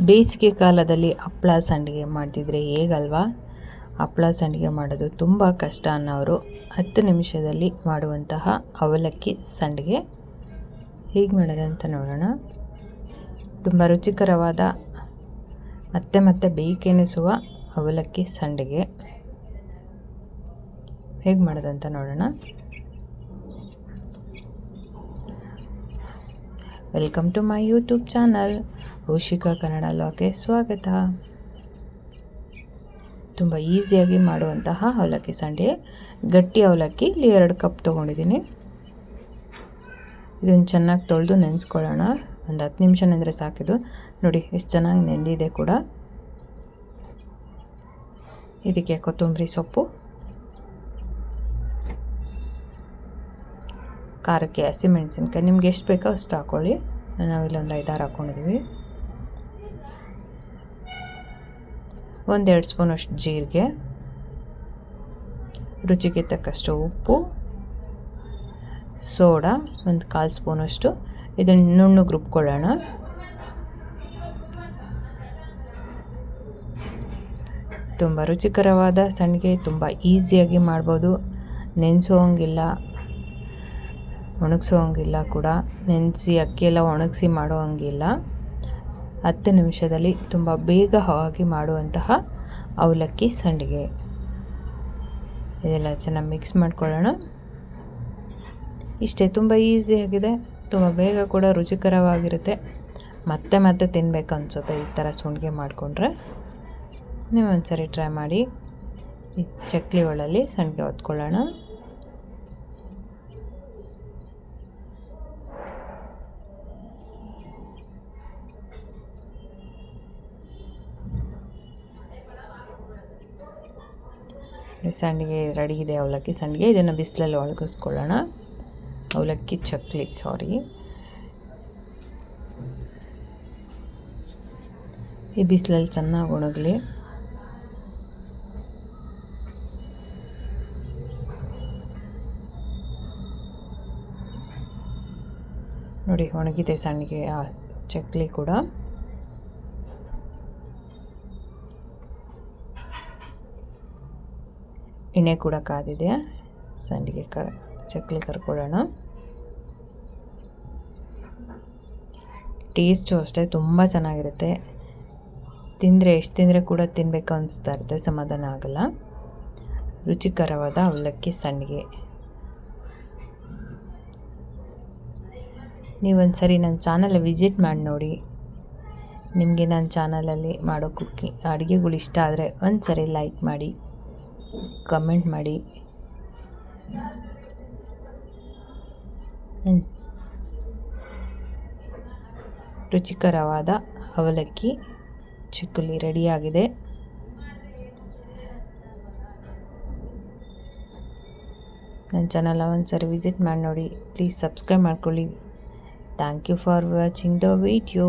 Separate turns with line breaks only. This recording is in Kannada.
ಬೇಸಿಗೆ ಕಾಲದಲ್ಲಿ ಹಪ್ಪಳ ಸಂಡಿಗೆ ಮಾಡ್ತಿದ್ರೆ ಹೇಗಲ್ವಾ? ಹಪ್ಪಳ ಸಂಡಿಗೆ ಮಾಡೋದು ತುಂಬ ಕಷ್ಟ ಅನ್ನೋರು ಹತ್ತು ನಿಮಿಷದಲ್ಲಿ ಮಾಡುವಂತಹ ಅವಲಕ್ಕಿ ಸಂಡಿಗೆ. ಹೇಗೆ ಮಾಡೋದಂತ ನೋಡೋಣ. ತುಂಬ ರುಚಿಕರವಾದ ಮತ್ತೆ ಮತ್ತೆ ಬೇಕೆನಿಸುವ ಅವಲಕ್ಕಿ ಸಂಡಿಗೆ. ಹೇಗೆ ಮಾಡೋದಂತ ನೋಡೋಣ. Welcome to my YouTube channel. Rishika Kannada ಲಾಗೆ ಸ್ವಾಗತ. ತುಂಬ ಈಸಿಯಾಗಿ ಮಾಡುವಂತಹ ಅವಲಕ್ಕಿ ಸಂಡೆ. ಗಟ್ಟಿ ಅವಲಕ್ಕಿ ಇಲ್ಲಿ ಎರಡು ಕಪ್ ತೊಗೊಂಡಿದ್ದೀನಿ. ಇದನ್ನು ಚೆನ್ನಾಗಿ ತೊಳೆದು ನೆನೆಸ್ಕೊಳ್ಳೋಣ. ಒಂದು ಹತ್ತು ನಿಮಿಷ ನೆಂದರೆ ಸಾಕಿದು ನೋಡಿ, ಎಷ್ಟು ಚೆನ್ನಾಗಿ ನೆಂದಿದೆ ಕೂಡ. ಇದಕ್ಕೆ ಕೊತ್ತಂಬರಿ ಸೊಪ್ಪು. ಖಾರಕ್ಕೆ ಹಸಿಮೆಣಸಿನ್ಕಾಯಿ ನಿಮ್ಗೆ ಎಷ್ಟು ಬೇಕೋ ಅಷ್ಟು ಹಾಕ್ಕೊಳ್ಳಿ ನಾವಿಲ್ಲೊಂದು ಐದಾರು ಹಾಕ್ಕೊಂಡಿದ್ದೀವಿ ಒಂದೆರಡು ಸ್ಪೂನ್ ಅಷ್ಟು ಜೀರಿಗೆ. ರುಚಿಗೆ ತಕ್ಕಷ್ಟು ಉಪ್ಪು. ಸೋಡಾ. ಒಂದು ಕಾಲು ಸ್ಪೂನಷ್ಟು. ಇದನ್ನು ನುಣ್ಣಗೆ ರುಬ್ಕೊಳ್ಳೋಣ. ತುಂಬ ರುಚಿಕರವಾದ ಸಂಡಿಗೆ. ತುಂಬ ಈಸಿಯಾಗಿ ಮಾಡ್ಬೋದು. ನೆನೆಸೋಂಗಿಲ್ಲ. ಒಣಗಿಸೋಂಗಿಲ್ಲ ಕೂಡ. ನೆನೆಸಿ ಅಕ್ಕಿ ಎಲ್ಲ ಒಣಗಿಸಿ ಮಾಡೋ ಹಂಗಿಲ್ಲ ಹತ್ತು ನಿಮಿಷದಲ್ಲಿ ತುಂಬ ಬೇಗ ಆಗಿ ಮಾಡುವಂತಹ ಅವಲಕ್ಕಿ ಸಂಡಿಗೆ. ಇದೆಲ್ಲ ಚೆನ್ನಾಗಿ ಮಿಕ್ಸ್ ಮಾಡ್ಕೊಳ್ಳೋಣ. ಇಷ್ಟೇ ತುಂಬ ಈಸಿಯಾಗಿದೆ ತುಂಬ ಬೇಗ ಕೂಡ ರುಚಿಕರವಾಗಿರುತ್ತೆ. ಮತ್ತೆ ಮತ್ತೆ ತಿನ್ನಬೇಕು ಅನಿಸುತ್ತೆ ಈ ಥರ ಸುಂಡಿಗೆ ಮಾಡಿಕೊಂಡ್ರೆ. ನೀವು ಸರಿ ಟ್ರೈ ಮಾಡಿ. ಈ ಚಕ್ಲಿ ಒಳಲ್ಲಿ ಸಂಡಿಗೆ ಹೊತ್ಕೊಳ್ಳೋಣ. ಸಂಡಿಗೆ ರೆಡಿ ಇದೆ ಅವಲಕ್ಕಿ ಸಂಡಿಗೆ. ಇದನ್ನು ಬಿಸಿಲಲ್ಲಿ ಒಣಗಿಸ್ಕೊಳ್ಳೋಣ ಅವಲಕ್ಕಿ ಚಕ್ಲಿ, ಸಾರಿ. ಈ ಬಿಸಿಲಲ್ಲಿ ಚೆನ್ನಾಗಿ ಒಣಗಲಿ. ನೋಡಿ, ಒಣಗಿದೆ ಸಂಡಿಗೆ ಚಕ್ಲಿ ಕೂಡ. ಎಣ್ಣೆ ಕೂಡ ಕಾದಿದೆ. ಸಂಡಿಗೆ ಕ, ಚಕ್ಲಿ ಕರ್ಕೊಳ್ಳೋಣ. ಟೇಸ್ಟು ಅಷ್ಟೇ, ತುಂಬ ಚೆನ್ನಾಗಿರುತ್ತೆ. ತಿಂದರೆ ಎಷ್ಟು ತಿಂದರೆ ಕೂಡ ತಿನ್ನಬೇಕು ಅನಿಸ್ತಾ ಇರುತ್ತೆ, ಸಮಾಧಾನ ಆಗಲ್ಲ. ರುಚಿಕರವಾದ ಅವಲಕ್ಕಿ, ಸಂಡಿಗೆ. ನೀವೊಂದು ಸರಿ ನನ್ನ ಚಾನಲ್ ವಿಸಿಟ್ ಮಾಡಿ ನೋಡಿ. ನಿಮಗೆ ನನ್ನ ಚಾನಲಲ್ಲಿ ಮಾಡೋ ಕುಕ್ಕಿ, ಅಡುಗೆಗಳು ಇಷ್ಟ ಆದರೆ ಒಂದು ಸರಿ ಲೈಕ್ ಮಾಡಿ. ಕಮೆಂಟ್ ಮಾಡಿ. ರುಚಿಕರವಾದ ಅವಲಕ್ಕಿ ಚಿಕ್ಕುಲಿ ರೆಡಿಯಾಗಿದೆ. ನನ್ನ ಚಾನಲ್ ಒಂದ್ಸರಿ ವಿಸಿಟ್ ಮಾಡಿ ನೋಡಿ. ಪ್ಲೀಸ್ ಸಬ್ಸ್ಕ್ರೈಬ್ ಮಾಡ್ಕೊಳ್ಳಿ. Thank you for watching the video.